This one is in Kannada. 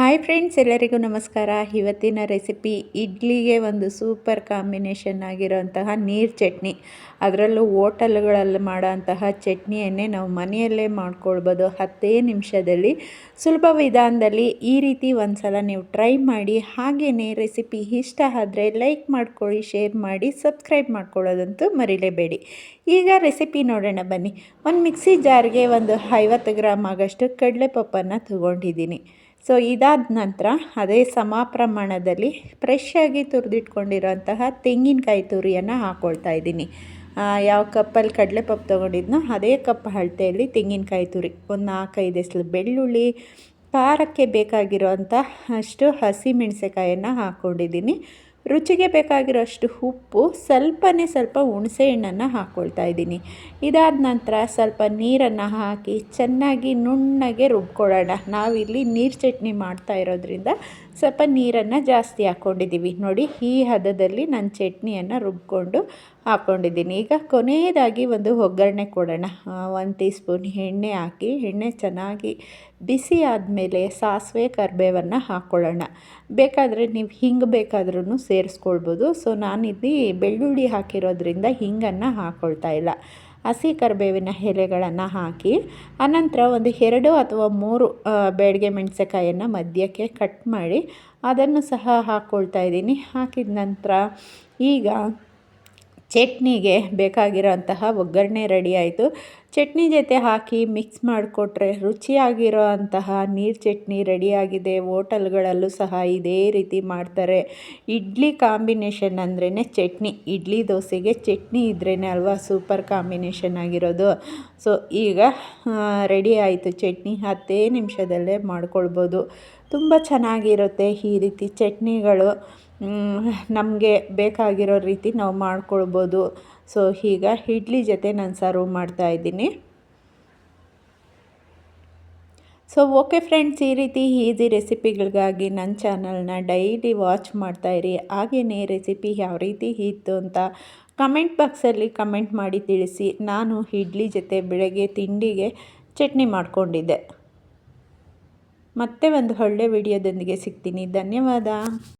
ಹಾಯ್ ಫ್ರೆಂಡ್ಸ್, ಎಲ್ಲರಿಗೂ ನಮಸ್ಕಾರ. ಇವತ್ತಿನ ರೆಸಿಪಿ ಇಡ್ಲಿಗೆ ಒಂದು ಸೂಪರ್ ಕಾಂಬಿನೇಷನ್ ಆಗಿರೋಂತಹ ನೀರು ಚಟ್ನಿ. ಅದರಲ್ಲೂ ಹೋಟೆಲ್ಗಳಲ್ಲಿ ಮಾಡೋಂತಹ ಚಟ್ನಿಯನ್ನೇ ನಾವು ಮನೆಯಲ್ಲೇ ಮಾಡ್ಕೊಳ್ಬೋದು. ಹತ್ತೇ ನಿಮಿಷದಲ್ಲಿ ಸುಲಭ ವಿಧಾನದಲ್ಲಿ ಈ ರೀತಿ ಒಂದು ಸಲ ನೀವು ಟ್ರೈ ಮಾಡಿ. ಹಾಗೆಯೇ ರೆಸಿಪಿ ಇಷ್ಟ ಆದರೆ ಲೈಕ್ ಮಾಡ್ಕೊಳ್ಳಿ, ಶೇರ್ ಮಾಡಿ, ಸಬ್ಸ್ಕ್ರೈಬ್ ಮಾಡ್ಕೊಳ್ಳೋದಂತೂ ಮರಿಲೇಬೇಡಿ. ಈಗ ರೆಸಿಪಿ ನೋಡೋಣ ಬನ್ನಿ. ಒಂದು ಮಿಕ್ಸಿ ಜಾರ್ಗೆ ಒಂದು ಐವತ್ತು ಗ್ರಾಮ್ ಆಗಷ್ಟು ಕಡಲೆಪಪ್ಪನ್ನು ತೊಗೊಂಡಿದ್ದೀನಿ. ಸೊ ಇದಾದ ನಂತರ ಅದೇ ಸಮ ಪ್ರಮಾಣದಲ್ಲಿ ಆಗಿ ತುರಿದಿಟ್ಕೊಂಡಿರೋಂತಹ ತೆಂಗಿನಕಾಯಿ ತುರಿಯನ್ನು ಹಾಕ್ಕೊಳ್ತಾ ಇದ್ದೀನಿ. ಯಾವ ಕಪ್ಪಲ್ಲಿ ಕಡಲೆಪಪ್ಪು ತೊಗೊಂಡಿದ್ನೋ ಅದೇ ಕಪ್ ಅಳತೆಯಲ್ಲಿ ತೆಂಗಿನಕಾಯಿ ತುರಿ. ಒಂದು ನಾಲ್ಕೈದು ಎಸಲು ಬೆಳ್ಳುಳ್ಳಿ, ಖಾರಕ್ಕೆ ಬೇಕಾಗಿರೋಂಥ ಅಷ್ಟು ಹಸಿ ಮೆಣಸೆಕಾಯನ್ನು ಹಾಕ್ಕೊಂಡಿದ್ದೀನಿ ರುಚಿಗೆ ಬೇಕಾಗಿರೋಷ್ಟು ಉಪ್ಪು ಸ್ವಲ್ಪನೇ ಸ್ವಲ್ಪ ಹುಣಸೆ ಹಣ್ಣನ್ನು ಹಾಕ್ಕೊಳ್ತಾ ಇದ್ದೀನಿ. ಇದಾದ ನಂತರ ಸ್ವಲ್ಪ ನೀರನ್ನು ಹಾಕಿ ಚೆನ್ನಾಗಿ ನುಣ್ಣಗೆ ರುಬ್ಕೊಳ್ಳೋಣ. ನಾವಿಲ್ಲಿ ನೀರು ಚಟ್ನಿ ಮಾಡ್ತಾ ಇರೋದ್ರಿಂದ ಸ್ವಲ್ಪ ನೀರನ್ನು ಜಾಸ್ತಿ ಹಾಕ್ಕೊಂಡಿದ್ದೀವಿ ನೋಡಿ, ಈ ಹದದಲ್ಲಿ ನಾನು ಚಟ್ನಿಯನ್ನು ರುಬ್ಕೊಂಡು ಹಾಕ್ಕೊಂಡಿದ್ದೀನಿ ಈಗ ಕೊನೆಯದಾಗಿ ಒಂದು ಒಗ್ಗರಣೆ ಕೊಡೋಣ. ಒಂದು ಟೀ ಸ್ಪೂನ್ ಎಣ್ಣೆ ಹಾಕಿ, ಎಣ್ಣೆ ಚೆನ್ನಾಗಿ ಬಿಸಿ ಆದಮೇಲೆ ಸಾಸಿವೆ ಕರಿಬೇವನ್ನು ಹಾಕ್ಕೊಳ್ಳೋಣ ಬೇಕಾದರೆ ನೀವು ಹಿಂಗೆ ಬೇಕಾದ್ರೂ ಸೇರಿಸ್ಕೊಳ್ಬೋದು. ಸೊ, ನಾನಿಲ್ಲಿ ಬೆಳ್ಳುಳ್ಳಿ ಹಾಕಿರೋದ್ರಿಂದ ಹಿಂಗನ್ನು ಹಾಕ್ಕೊಳ್ತಾ ಇಲ್ಲ. ಹಸಿ ಕರಿಬೇವಿನ ಎಲೆಗಳನ್ನು ಹಾಕಿ, ಅನಂತರ ಒಂದು ಎರಡು ಅಥವಾ ಮೂರು ಬೇಡಿಗೆ ಮೆಣಸೆಕಾಯನ್ನು ಮಧ್ಯಕ್ಕೆ ಕಟ್ ಮಾಡಿ ಅದನ್ನು ಸಹ ಹಾಕ್ಕೊಳ್ತಾ ಇದ್ದೀನಿ. ಹಾಕಿದ ನಂತರ ಈಗ ಚಟ್ನಿಗೆ ಬೇಕಾಗಿರೋಂತಹ ಒಗ್ಗರಣೆ ರೆಡಿ ಆಯಿತು. ಚಟ್ನಿ ಜೊತೆ ಹಾಕಿ ಮಿಕ್ಸ್ ಮಾಡಿಕೊಟ್ರೆ ರುಚಿಯಾಗಿರೋ ಅಂತಹ ನೀರು ಚಟ್ನಿ ರೆಡಿಯಾಗಿದೆ. ಹೋಟೆಲ್ಗಳಲ್ಲೂ ಸಹ ಇದೇ ರೀತಿ ಮಾಡ್ತಾರೆ. ಇಡ್ಲಿ ಕಾಂಬಿನೇಷನ್ ಅಂದ್ರೇ ಚಟ್ನಿ. ಇಡ್ಲಿ ದೋಸೆಗೆ ಚಟ್ನಿ ಇದ್ರೇ ಅಲ್ವಾ ಸೂಪರ್ ಕಾಂಬಿನೇಷನ್ ಆಗಿರೋದು. ಸೊ, ಈಗ ರೆಡಿ ಆಯಿತು ಚಟ್ನಿ. ಹತ್ತೇ ನಿಮಿಷದಲ್ಲೇ ಮಾಡ್ಕೊಳ್ಬೋದು. ತುಂಬ ಚೆನ್ನಾಗಿರುತ್ತೆ ಈ ರೀತಿ ಚಟ್ನಿಗಳು. ನಮಗೆ ಬೇಕಾಗಿರೋ ರೀತಿ ನಾವು ಮಾಡ್ಕೊಳ್ಬೋದು. ಸೊ ಈಗ ಇಡ್ಲಿ ಜೊತೆ ನಾನು ಸರ್ವ್ ಮಾಡ್ತಾ ಇದ್ದೀನಿ. ಸೊ ಓಕೆ ಫ್ರೆಂಡ್ಸ್, ಈ ರೀತಿ ಈಸಿ ರೆಸಿಪಿಗಳಿಗಾಗಿ ನನ್ನ ಚಾನಲ್ನ ಡೈಲಿ ವಾಚ್ ಮಾಡ್ತಾಯಿರಿ ಹಾಗೆಯೇ ರೆಸಿಪಿ ಯಾವ ರೀತಿ ಇತ್ತು ಅಂತ ಕಮೆಂಟ್ ಬಾಕ್ಸಲ್ಲಿ ಕಮೆಂಟ್ ಮಾಡಿ ತಿಳಿಸಿ. ನಾನು ಇಡ್ಲಿ ಜೊತೆ ಬೆಳಗ್ಗೆ ತಿಂಡಿಗೆ ಚಟ್ನಿ ಮಾಡಿಕೊಂಡಿದ್ದೆ. ಮತ್ತೆ ಒಂದು ಒಳ್ಳೆ ವಿಡಿಯೋದೊಂದಿಗೆ ಸಿಗ್ತೀನಿ. ಧನ್ಯವಾದ.